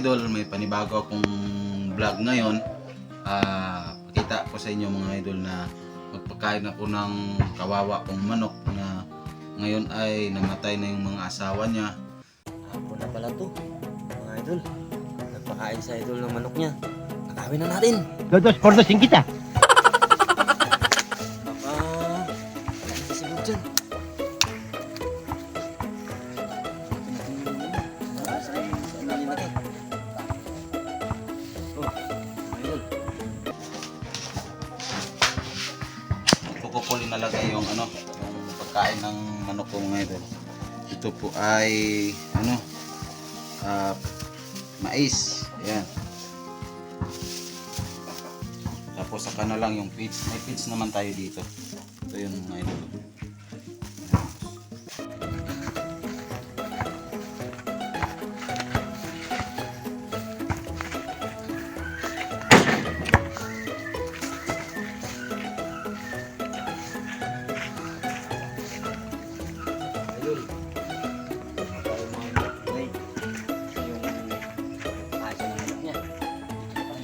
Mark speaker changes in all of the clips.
Speaker 1: idol, may panibago akong vlog ngayon. Ah, pakita ko sa inyo mga idol na magpakain ako ng kawawa kong manok na ngayon ay namatay na yung mga asawa niya.
Speaker 2: Hapon na pala to. Mga idol. Nagpakain sa idol ng manok niya. Nakawin na natin.
Speaker 3: Dos por dos
Speaker 1: Po linalagay yung ano, yung pagkain ng manok ko mga. Ito po ay ano, ah, mais. Ayan. Tapos saka na lang yung feeds. May feeds naman tayo dito. Ito yung mga. Idol.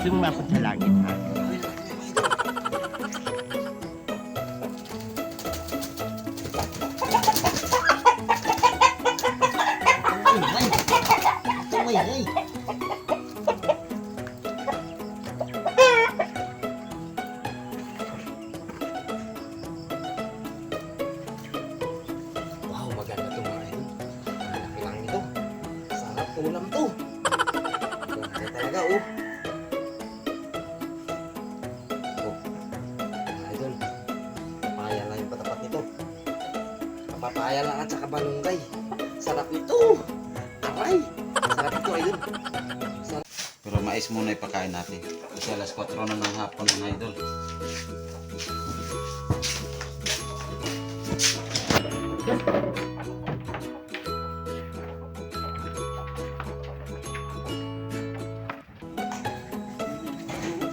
Speaker 2: ซึ่งมาคุณฉลากนิทาน Papaya lang at saka balunggay. Sarap nito. Aray. Sarap ito idol.
Speaker 1: Pero mais muna ipakain natin. Kasi alas 4 na ng hapon mga idol.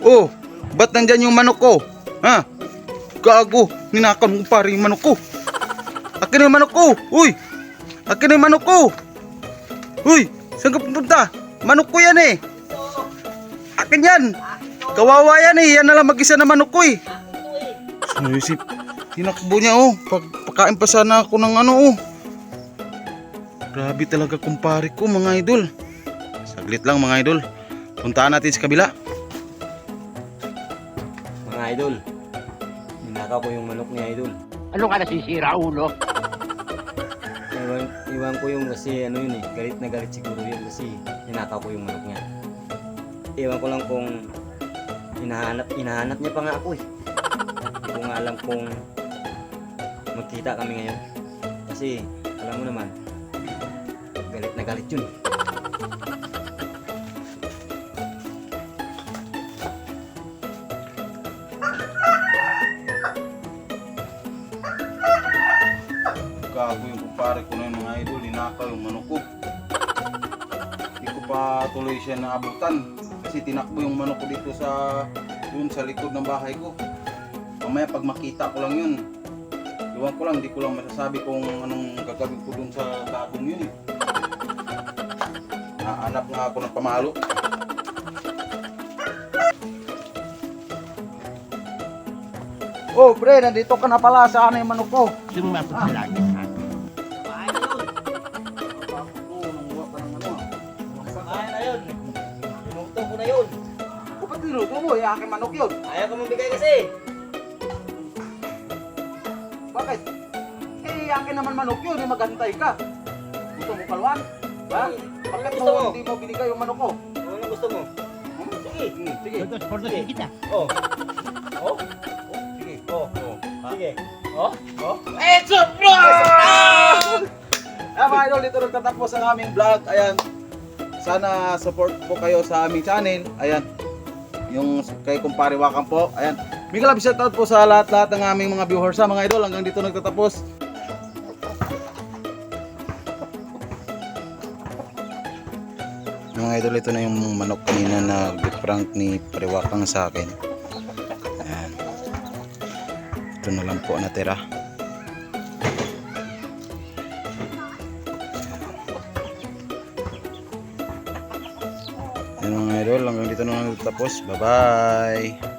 Speaker 1: Oh, ba't nandyan yung manok ko? Ha? Gago, ninakaw mo pare yung manok ko. Akin na yung manok ko. Uy! Akin na yung manok ko. Uy, saan ka pupunta? Manok ko yan eh. Akin yan. Kawawa yan eh. Yan na lang mag-isa na manok ko eh. Isip, tinakbo niya oh. Pag, pagkain pa sana ako ng ano oh. Grabe talaga kumpare ko mga idol. Saglit lang mga idol. Puntaan natin sa kabila.
Speaker 2: Mga idol. Ninakaw ko yung manok ni idol.
Speaker 3: Ano ka nasisira ulo?
Speaker 2: Iwan, iwan ko yung kasi ano yun eh, galit na galit siguro yun kasi ninakaw ko yung manok niya. Iwan ko lang kung hinahanap, hinahanap niya pa nga ako eh. Hindi ko nga alam kung magkita kami ngayon. Kasi alam mo naman, galit na galit yun.
Speaker 1: Gago kumpare ko na yung mga idol. Ninakaw yung manok ko. Hindi ko pa tuloy siya naabutan. Kasi tinakbo yung manok ko dito sa yun sa likod ng bahay ko. Mamaya pag makita ko lang yun. Iwan ko lang, hindi ko lang masasabi kung anong gagawin ko dun sa tabong yun. Naanap nga ako ng pamalo. Oh, pre, nandito ka na pala sa ano yung manok ko.
Speaker 3: Sumakot sa langit
Speaker 2: na yun.
Speaker 1: Ba't niluto mo, eh, aking manok yun.
Speaker 2: Ayaw ko mabigay kasi.
Speaker 1: Bakit? Eh, akin naman manok yun, eh, magantay ka. Gusto mo kalwan? Ha? Bakit
Speaker 2: Gusto
Speaker 1: mo,
Speaker 2: mo?
Speaker 1: hindi mo binigay yung manok ko?
Speaker 2: Ano gusto mo?
Speaker 1: Hmm?
Speaker 2: Sige.
Speaker 1: Hmm, sige.
Speaker 3: Dos por dos sin kita.
Speaker 2: Oh. Oh.
Speaker 1: Sige.
Speaker 2: Oh.
Speaker 1: Oh.
Speaker 2: Sige. Oh. Oh.
Speaker 1: Ah, mga idol, dito nagtatapos ang aming vlog. Ayan. Sana support po kayo sa aming channel. Ayan. Yung kay Kumpare Wakang po. Ayan. Miguel love shoutout po sa lahat-lahat ng aming mga viewers sa mga idol. Hanggang dito nagtatapos. Mga idol, ito na yung manok kanina na prank ni Parewakang sa akin. Ayan. Ito na lang po natira. Yan mga idol, hanggang dito na lang tapos. Bye-bye!